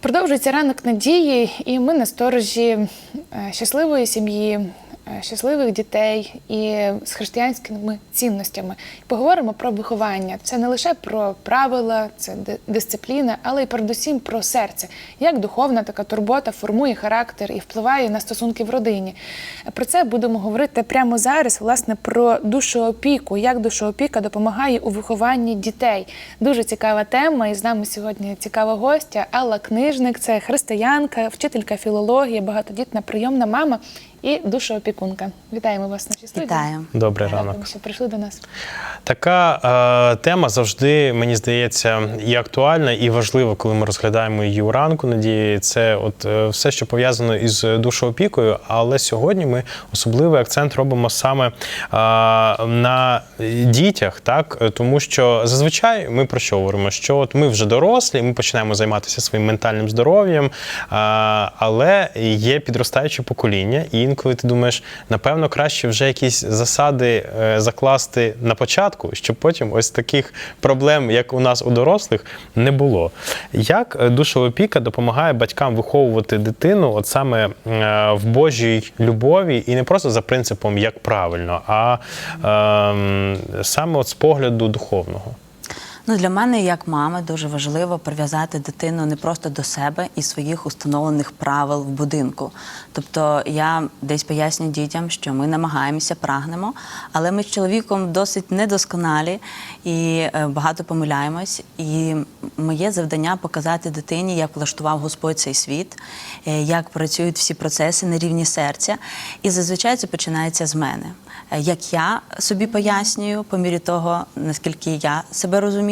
Продовжується ранок надії, і ми на сторожі е, щасливої сім'ї, щасливих дітей і з християнськими цінностями. Поговоримо про виховання. Це не лише про правила, це дисципліна, але й передусім про серце. Як духовна така турбота формує характер і впливає на стосунки в родині. Про це будемо говорити прямо зараз, власне, про душоопіку, як душоопіка допомагає у вихованні дітей. Дуже цікава тема, і з нами сьогодні цікава гостя Алла Книжник, це християнка, вчителька філології, багатодітна прийомна мама і душоопікунка. Вітаємо вас в нашій студії. Вітаю. Добрий ранок. що прийшли до нас. Така е, тема завжди, мені здається, і актуальна, і важлива, коли ми розглядаємо її у ранку надії. Це от е, все, що пов'язано із душоопікою. Але сьогодні ми особливий акцент робимо саме е, на дітях, так тому що зазвичай ми про що говоримо? Що от ми вже дорослі, ми починаємо займатися своїм ментальним здоров'ям, е, але є підростаюче покоління, і інколи ти думаєш, напевно, краще вже якісь засади е, закласти на початку, щоб потім ось таких проблем, як у нас у дорослих, не було. Як е, душоопіка допомагає батькам виховувати дитину, от саме е, в Божій любові, і не просто за принципом як правильно, а ем, саме от з погляду духовного. Ну, для мене, як мами, дуже важливо прив'язати дитину не просто до себе і своїх установлених правил в будинку. Тобто я десь пояснюю дітям, що ми намагаємося, прагнемо, але ми з чоловіком досить недосконалі і е, багато помиляємось. І моє завдання показати дитині, як влаштував Господь цей світ, е, як працюють всі процеси на рівні серця. І зазвичай це починається з мене. Е, Як я собі пояснюю, по мірі того, наскільки я себе розумію,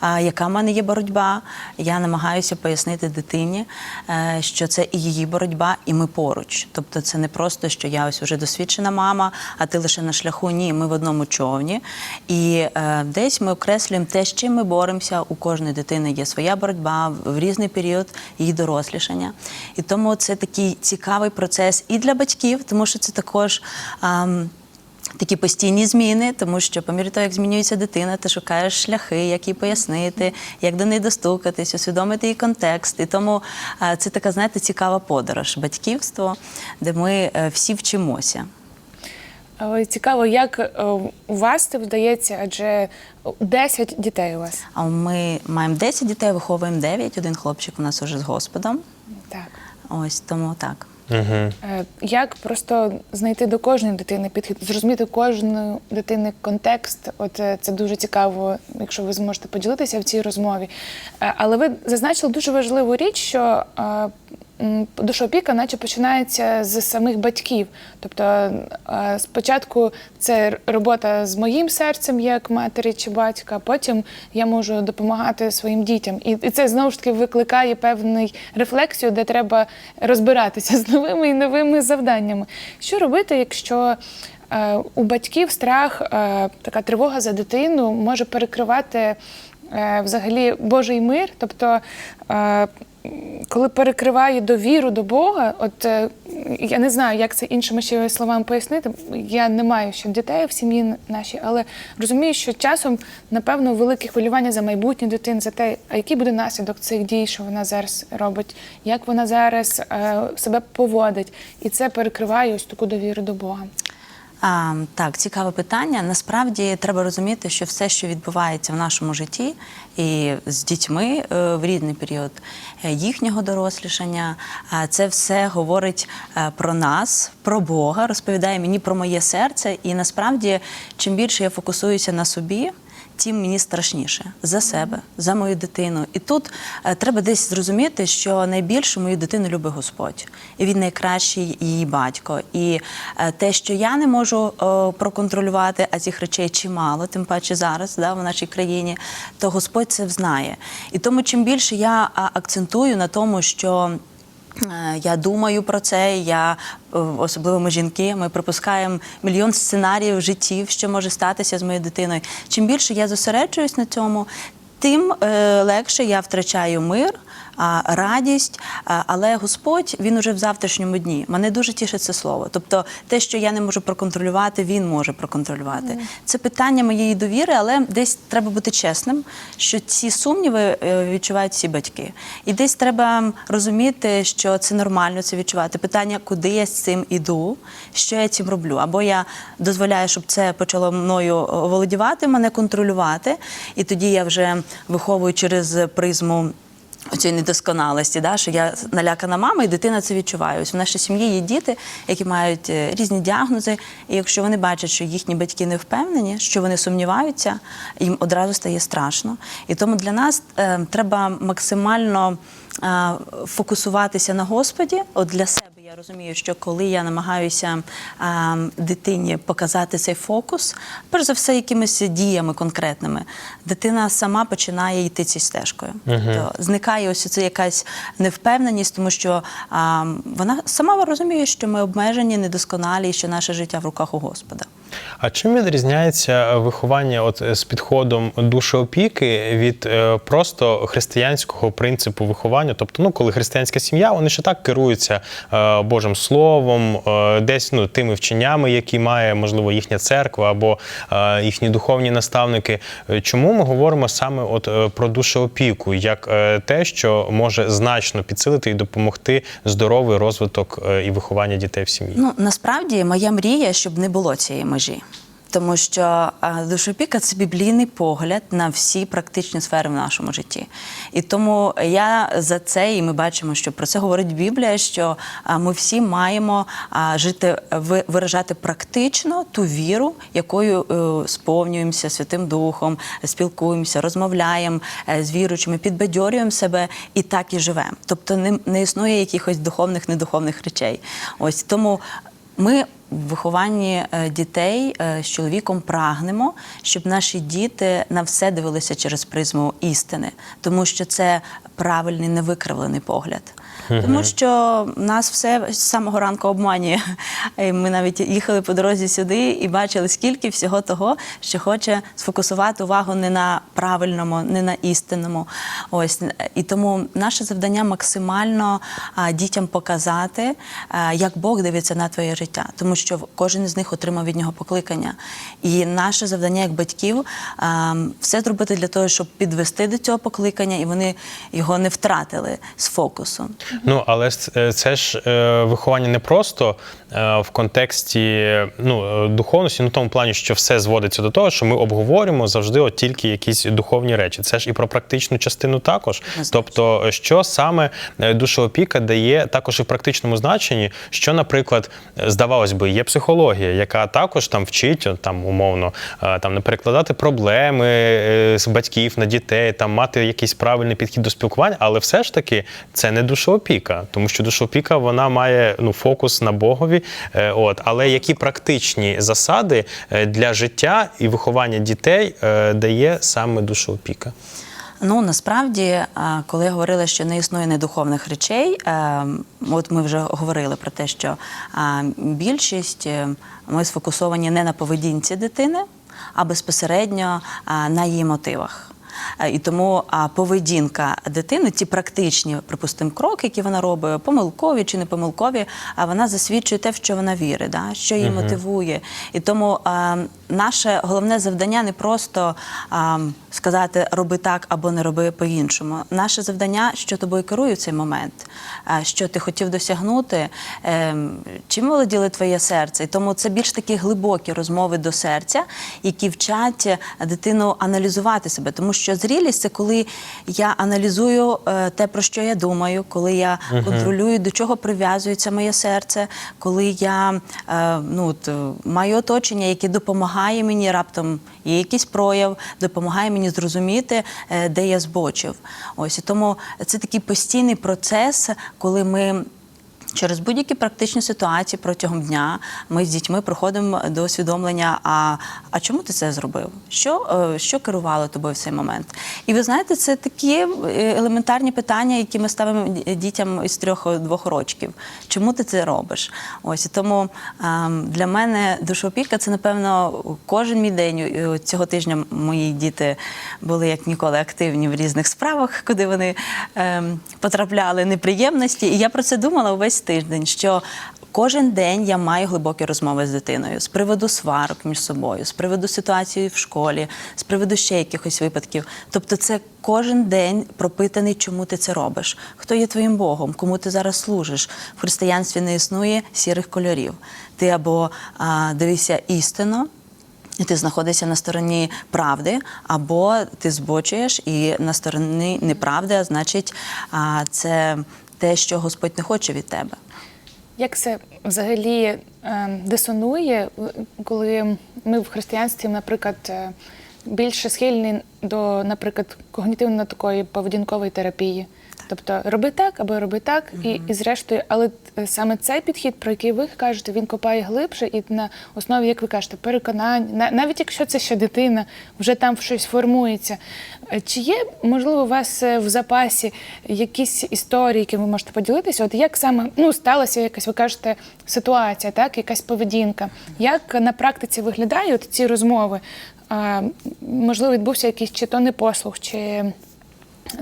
а, яка в мене є боротьба, я намагаюся пояснити дитині, е, що це і її боротьба, і ми поруч. Тобто, це не просто, що я ось вже досвідчена мама, а ти лише на шляху. Ні, ми в одному човні. І е, десь ми окреслюємо те, з чим ми боремося. У кожної дитини є своя боротьба в різний період її дорослішання. І тому це такий цікавий процес і для батьків, тому що це також. ам, Такі постійні зміни, тому що по мірі того, як змінюється дитина, ти шукаєш шляхи, як їй пояснити, як до неї достукатись, усвідомити її контекст. І тому це така, знаєте, цікава подорож, батьківство, де ми е, всі вчимося. Цікаво, як е, у вас це вдається, адже 10 дітей у вас. А ми маємо 10 дітей, виховуємо 9, один хлопчик у нас уже з Господом. Так. Ось тому так. Угу. Як просто знайти до кожної дитини підхід, зрозуміти кожної дитини контекст? От е, це дуже цікаво, якщо ви зможете поділитися в цій розмові. Е, Але ви зазначили дуже важливу річ, що душоопіка, наче починається з самих батьків. Тобто е, спочатку це робота з моїм серцем, як матері чи батька, потім я можу допомагати своїм дітям. І, це знову ж таки викликає певний рефлексію, де треба розбиратися з новими і новими завданнями. Що робити, якщо е, у батьків страх, е, така тривога за дитину може перекривати взагалі Божий мир? Тобто, коли перекриває довіру до Бога, от е, я не знаю, як це іншими ще словами пояснити. Я не маю ще дітей в сім'ї нашій, але розумію, що часом, напевно, велике хвилювання за майбутнє дитини, за те, а який буде наслідок цих дій, що вона зараз робить, як вона зараз е, себе поводить, і це перекриває ось таку довіру до Бога. А, так, цікаве питання. Насправді треба розуміти, що все, що відбувається в нашому житті, і з дітьми е, в рідний період е, їхнього дорослішання, це все говорить е, про нас, про Бога, розповідає мені про моє серце. І насправді, чим більше я фокусуюся на собі. Тим мені страшніше за себе, за мою дитину. І тут е, треба десь зрозуміти, що найбільше мою дитину любить Господь, і він найкращий її батько. І е, те, що я не можу е, проконтролювати, а цих речей чимало, тим паче зараз, да, в нашій країні, то Господь це знає. І тому, чим більше я акцентую на тому, що Я думаю про це. Я е, особливо ми жінки. Ми припускаємо мільйон сценаріїв життів, що може статися з моєю дитиною. Чим більше я зосереджуюсь на цьому, тим е, легше я втрачаю мир радість. Але Господь він уже в завтрашньому дні. Мене дуже тішить це слово. Тобто, те, що я не можу проконтролювати, він може проконтролювати. Це питання моєї довіри, але десь треба бути чесним, що ці сумніви е, відчувають всі батьки. І десь треба розуміти, що це нормально це відчувати. Питання, куди я з цим іду, що я цим роблю. Або я дозволяю, щоб це почало мною володівати, мене контролювати, і тоді я вже виховую через призму. Цієї недосконалості, да, що я налякана мама, і дитина це відчуває. Ось в нашій сім'ї є діти, які мають е, різні діагнози, і якщо вони бачать, що їхні батьки не впевнені, що вони сумніваються, їм одразу стає страшно. І тому для нас е, треба максимально е, фокусуватися на Господі, от для себе. Я розумію, що коли я намагаюся а, дитині показати цей фокус, перш за все, якимись діями конкретними, дитина сама починає йти цією стежкою. то зникає ось це якась невпевненість, тому що а, вона сама розуміє, що ми обмежені, недосконалі, і що наше життя в руках у Господа. А чим відрізняється виховання от з підходом душеопіки від е, просто християнського принципу виховання? Тобто, ну коли християнська сім'я, вони ще так керуються е, Божим Словом, е, десь ну тими вченнями, які має можливо їхня церква або е, їхні духовні наставники. Е, Чому ми говоримо саме от е, про душеопіку, як е, те, що може значно підсилити і допомогти здоровий розвиток е, і виховання дітей в сім'ї? Ну насправді моя мрія, щоб не було цієї межі. Тому що душопіка це біблійний погляд на всі практичні сфери в нашому житті. І тому я за це, і ми бачимо, що про це говорить Біблія, що ми всі маємо жити, ви- виражати практично ту віру, якою е, сповнюємося Святим Духом, спілкуємося, розмовляємо е, з віруючими, підбадьорюємо себе і так і живемо. Тобто не, не існує якихось духовних, недуховних речей. Ось тому ми в вихованні е, дітей е, з чоловіком прагнемо, щоб наші діти на все дивилися через призму істини, тому що це правильний, невикривлений погляд. Тому що нас все з самого ранку обманює. Ми навіть їхали по дорозі сюди і бачили, скільки всього того, що хоче сфокусувати увагу не на правильному, не на істинному. Ось і тому наше завдання максимально дітям показати, як Бог дивиться на твоє життя, тому що кожен з них отримав від нього покликання. І наше завдання як батьків все зробити для того, щоб підвести до цього покликання, і вони його не втратили з фокусу. Ну, але е, це ж е, виховання не просто е, в контексті ну, духовності, ну в тому плані, що все зводиться до того, що ми обговорюємо завжди от тільки якісь духовні речі. Це ж і про практичну частину також. Тобто, що саме душоопіка дає також і в практичному значенні, що, наприклад, здавалось би, є психологія, яка також там вчить там умовно е, там не перекладати проблеми е, з батьків на дітей, там мати якийсь правильний підхід до спілкування, але все ж таки це не душоопіка, тому що душоопіка вона має ну фокус на Богові. е, От, але які практичні засади для життя і виховання дітей дає саме душоопіка? Ну насправді, коли говорили, що не існує недуховних речей, е, от ми вже говорили про те, що більшість е, ми сфокусовані не на поведінці дитини, а безпосередньо на її мотивах. Е, І тому поведінка дитини, ті практичні, припустимо, кроки, які вона робить, помилкові чи не помилкові, а вона засвідчує те, в що вона вірить, да? що її мотивує. І тому а, наше головне завдання не просто а, сказати роби так або не роби по-іншому. Наше завдання, що тобою керує в цей момент, а, що ти хотів досягнути, ем, чим володіли твоє серце. І тому це більш такі глибокі розмови до серця, які вчать дитину аналізувати себе. Тому що зрілість це коли я аналізую е, те, про що я думаю, коли я контролюю, до чого прив'язується моє серце, коли я е, ну, от, е, маю оточення, яке допомагає мені раптом, є якийсь прояв, допомагає мені зрозуміти, де я збочив. Ось і тому це такий постійний процес, коли ми Через будь-які практичні ситуації протягом дня ми з дітьми проходимо до усвідомлення, а, а чому ти це зробив? Що, е, що керувало тобою в цей момент? І ви знаєте, це такі е, елементарні питання, які ми ставимо дітям із трьох-двох рочків. Чому ти це робиш? Ось і тому ем, для мене душоопіка це, напевно, кожен мій день. Цього тижня мої діти були як ніколи активні в різних справах, куди вони ем, потрапляли неприємності. І я про це думала увесь тиждень. що Кожен день я маю глибокі розмови з дитиною з приводу сварок між собою, з приводу ситуації в школі, з приводу ще якихось випадків. Тобто, це кожен день пропитаний, чому ти це робиш, хто є твоїм Богом, кому ти зараз служиш. В християнстві не існує сірих кольорів. Ти або а, дивишся істину. І ти знаходишся на стороні правди, або ти збочуєш і на стороні неправди, а значить, це те, що Господь не хоче від тебе. Як це взагалі е, дисонує, коли ми в християнстві, наприклад, е, більше схильні до, наприклад, когнітивно такої поведінкової терапії? Тобто роби так або роби так, і, і зрештою, але е, саме цей підхід, про який ви кажете, він копає глибше, і на основі, як ви кажете, переконань, на- навіть якщо це ще дитина, вже там щось формується. Е, Чи є, можливо, у вас е, в запасі якісь історії, які ви можете поділитися? От як саме ну, сталася якась, ви кажете, ситуація, так, якась поведінка? Як на практиці виглядають ці розмови? А, можливо, відбувся якийсь чи то непослух, чи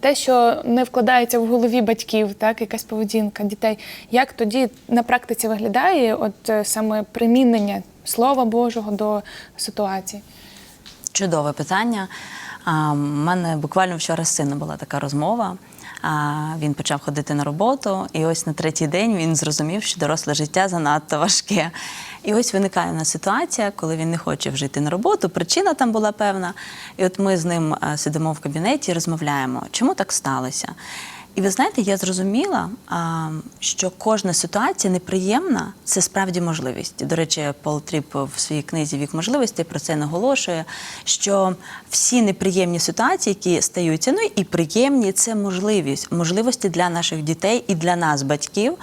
те, що не вкладається в голові батьків, так, якась поведінка дітей. Як тоді на практиці виглядає от е, саме примінення Слова Божого до ситуації? Чудове питання. У мене буквально вчора з сином була така розмова. Він почав ходити на роботу, і ось на третій день він зрозумів, що доросле життя занадто важке. І ось виникає у нас ситуація, коли він не хоче вже йти на роботу. Причина там була певна. І от ми з ним сидимо в кабінеті розмовляємо, чому так сталося. І ви знаєте, я зрозуміла, що кожна ситуація неприємна це справді можливість. До речі, Пол Тріп в своїй книзі Вік можливостей про це наголошує, що всі неприємні ситуації, які стаються, ну і приємні, це можливість, можливості для наших дітей і для нас, батьків,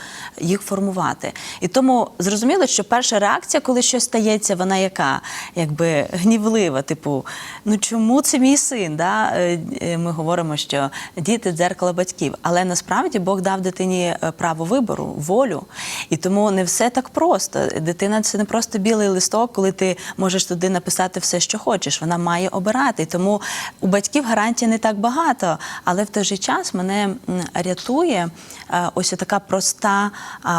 їх формувати. І тому зрозуміло, що перша реакція, коли щось стається, вона яка? Якби гнівлива, типу, ну чому це мій син? Да? Е, е, Ми говоримо, що діти дзеркало батьків. Але насправді Бог дав дитині е, право вибору, волю. І тому не все так просто. Дитина це не просто білий листок, коли ти можеш туди написати все, що хочеш. Вона має обирати. Тому у батьків гарантій не так багато. Але в той же час мене рятує е, ось така проста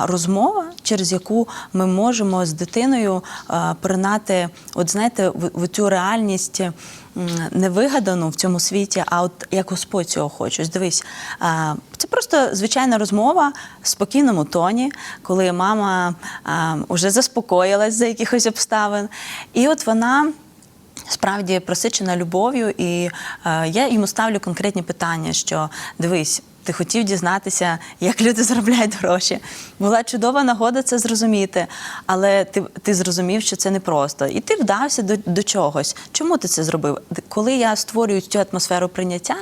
розмова, через яку ми можемо з дитиною е, перенати, от знаєте, в цю реальність. Не вигадану в цьому світі, а от як Господь цього хоче. Дивись, це просто звичайна розмова в спокійному тоні, коли мама вже заспокоїлась за якихось обставин. І от вона справді просичена любов'ю, і е, я йому ставлю конкретні питання: що дивись. Ти хотів дізнатися, як люди заробляють гроші. Була чудова нагода це зрозуміти, але ти, ти зрозумів, що це непросто. І ти вдався до, до чогось. Чому ти це зробив? Коли я створюю цю атмосферу прийняття,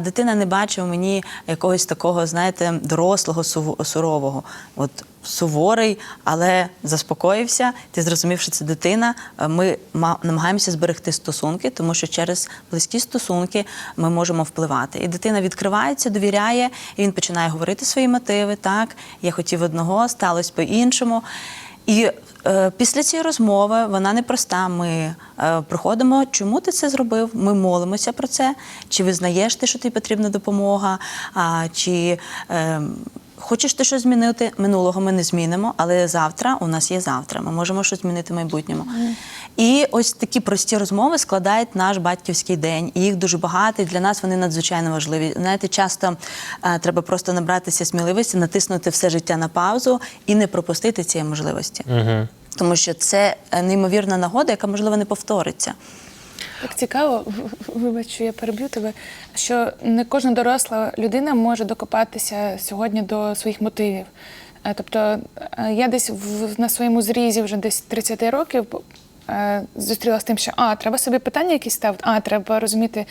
дитина не бачить у мені якогось такого, знаєте, дорослого су- сурового. От суворий, але заспокоївся. Ти зрозумів, що це дитина. Е, Ми ма- намагаємося зберегти стосунки, тому що через близькі стосунки ми можемо впливати. І дитина відкривається, довіряє, і він починає говорити свої мотиви. Так, я хотів одного, сталося по-іншому. І е, після цієї розмови вона непроста. Ми е, приходимо, чому ти це зробив? Ми молимося про це. Чи визнаєш ти, що тобі потрібна допомога? А, чи е, хочеш ти щось змінити? Минулого ми не змінимо, але завтра у нас є завтра. Ми можемо щось змінити в майбутньому. І ось такі прості розмови складають наш батьківський день. І їх дуже багато, і для нас вони надзвичайно важливі. Знаєте, часто е, треба просто набратися сміливості, натиснути все життя на паузу і не пропустити цієї можливості. Угу. Тому що це е, неймовірна нагода, яка можливо не повториться. Так цікаво, вибачу, я переб'ю тебе, що не кожна доросла людина може докопатися сьогодні до своїх мотивів. Е, Тобто е, я десь в, на своєму зрізі вже десь 30 років е, зустрілася з тим, що а, треба собі питання якісь ставити, а, треба розуміти,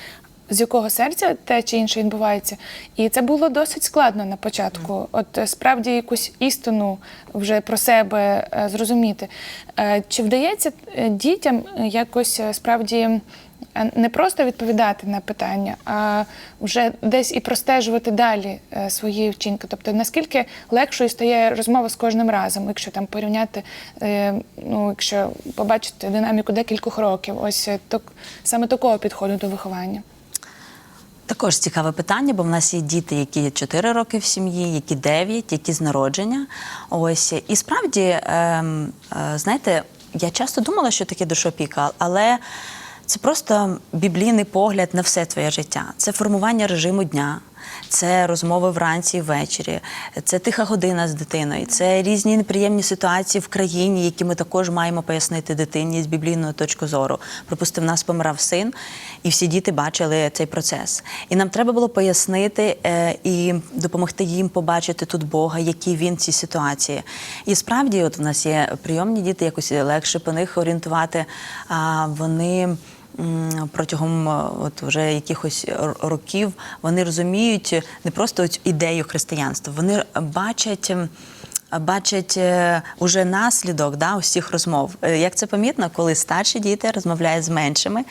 з якого серця те чи інше відбувається. І це було досить складно на початку. От е, справді якусь істину вже про себе е, зрозуміти. Е, Чи вдається дітям якось справді не просто відповідати на питання, а вже десь і простежувати далі свої вчинки? Тобто наскільки легшою стає розмова з кожним разом, якщо там порівняти, ну якщо побачити динаміку декількох років, ось так, саме такого підходу до виховання. Також цікаве питання, бо в нас є діти, які 4 роки в сім'ї, які 9, які з народження. Ось і справді, ем, е, знаєте, я часто думала, що таке душопіка, але це просто біблійний погляд на все твоє життя. Це формування режиму дня. Це розмови вранці і ввечері, це тиха година з дитиною, це різні неприємні ситуації в країні, які ми також маємо пояснити дитині з біблійної точки зору. Припустимо, в нас помирав син, і всі діти бачили цей процес. І нам треба було пояснити е, і допомогти їм побачити тут Бога, який він в цій ситуації. І справді, от в нас є прийомні діти, якось легше по них орієнтувати. Вони. Протягом е, от вже якихось років вони розуміють не просто цю ідею християнства, вони бачать. Бачать е, уже наслідок да, усіх розмов. Е, Як це помітно, коли старші діти розмовляють з меншими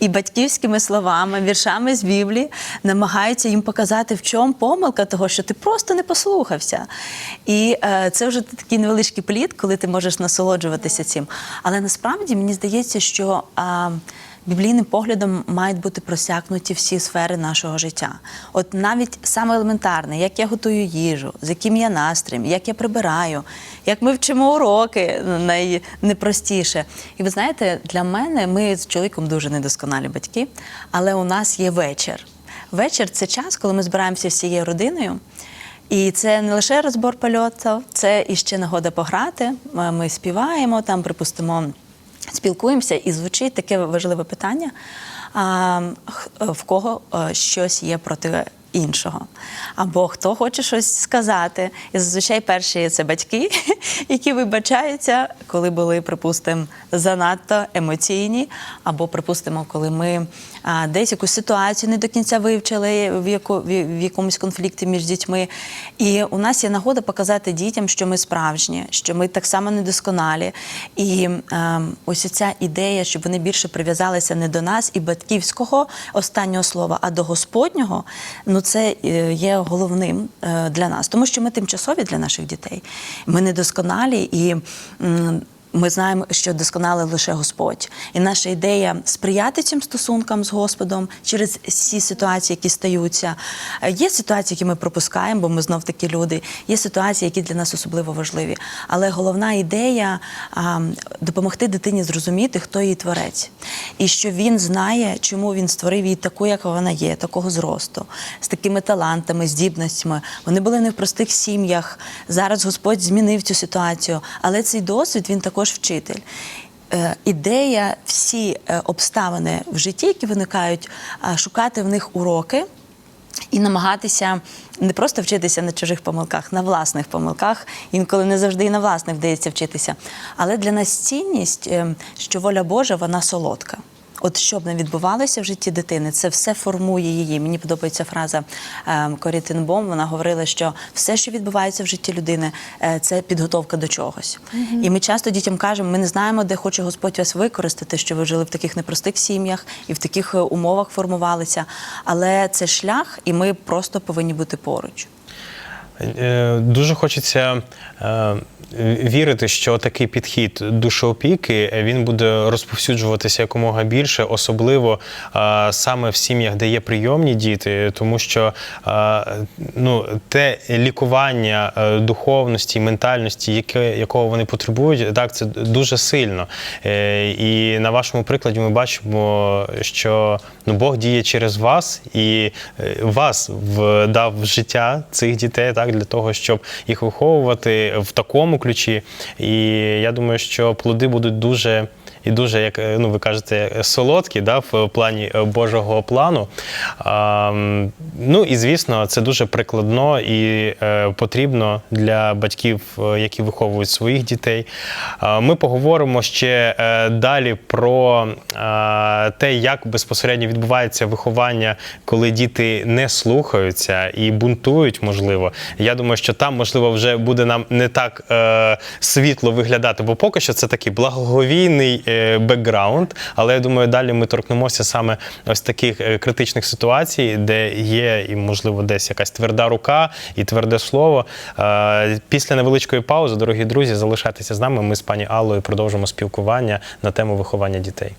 і батьківськими словами, віршами з Біблії намагаються їм показати, в чому помилка того, що ти просто не послухався. І е, це вже такий невеличкий плід, коли ти можеш насолоджуватися цим. Але насправді мені здається, що. А, Біблійним поглядом мають бути просякнуті всі сфери нашого життя. От навіть саме елементарне, як я готую їжу, з яким я настроєм, як я прибираю, як ми вчимо уроки, найпростіше. І ви знаєте, для мене ми з чоловіком дуже недосконалі батьки, але у нас є вечір. Вечір це час, коли ми збираємося всією родиною. І це не лише розбор польотів, це і ще нагода пограти. Ми співаємо там, припустимо спілкуємося, і звучить таке важливе питання: в кого е, щось є проти іншого, або хто хоче щось сказати. І зазвичай перші це батьки, які вибачаються, коли були, припустимо, занадто емоційні, або, припустимо, коли ми десь якусь ситуацію не до кінця вивчили в, яко, в, в якомусь конфлікті між дітьми. І у нас є нагода показати дітям, що ми справжні, що ми так само недосконалі. І е, ось ця ідея, щоб вони більше прив'язалися не до нас і батьківського останнього слова, а до Господнього. Ну це е, є головним е, для нас, тому що ми тимчасові для наших дітей. Ми недосконалі і. Ми знаємо, що досконалий лише Господь, і наша ідея сприяти цим стосункам з Господом через всі ситуації, які стаються. Е, Є ситуації, які ми пропускаємо, бо ми знов такі люди. Є ситуації, які для нас особливо важливі. Але головна ідея допомогти дитині зрозуміти, хто її творець, і що він знає, чому він створив її таку, яка вона є, такого зросту, з такими талантами, здібностями. Вони були не в простих сім'ях. Зараз Господь змінив цю ситуацію, але цей досвід він також вчитель. Е, Ідея, всі е, обставини в житті, які виникають, шукати в них уроки і намагатися не просто вчитися на чужих помилках, на власних помилках. Інколи не завжди і на власних вдається вчитися. Але для нас цінність, е, що воля Божа, вона солодка. От що б не відбувалося в житті дитини, це все формує її. Мені подобається фраза е, Корі Тенбом. Вона говорила, що все, що відбувається в житті людини, е, це підготовка до чогось. І ми часто дітям кажемо, ми не знаємо, де хоче Господь вас використати, що ви жили в таких непростих сім'ях і в таких е, умовах формувалися. Але це шлях, і ми просто повинні бути поруч. Е, Дуже хочеться е, вірити, що такий підхід душоопіки е, він буде розповсюджуватися якомога більше, особливо саме в сім'ях, де є прийомні діти, тому що ну, те лікування духовності, ментальності, яке, якого вони потребують, так це дуже сильно. І на вашому прикладі ми бачимо, що ну, Бог діє через вас і вас в- дав в життя цих дітей, так для того, щоб їх виховувати в такому ключі. І я думаю, що плоди будуть дуже і дуже, як е, ну ви кажете, солодкі да, в плані е, Божого плану. А, ну і звісно, це дуже прикладно і е, потрібно для батьків, які виховують своїх дітей. А, Ми поговоримо ще далі про те, як безпосередньо відбувається виховання, коли діти не слухаються і бунтують, можливо. Я думаю, що там, можливо, вже буде нам не так е, світло виглядати, бо поки що це такий благоговійний е, бекграунд. Але я думаю, далі ми торкнемося саме ось таких е, критичних ситуацій, де є і, можливо, десь якась тверда рука і тверде слово. Е, після невеличкої паузи, дорогі друзі, залишайтеся з нами. Ми з пані Аллою продовжимо спілкування на тему виховання дітей.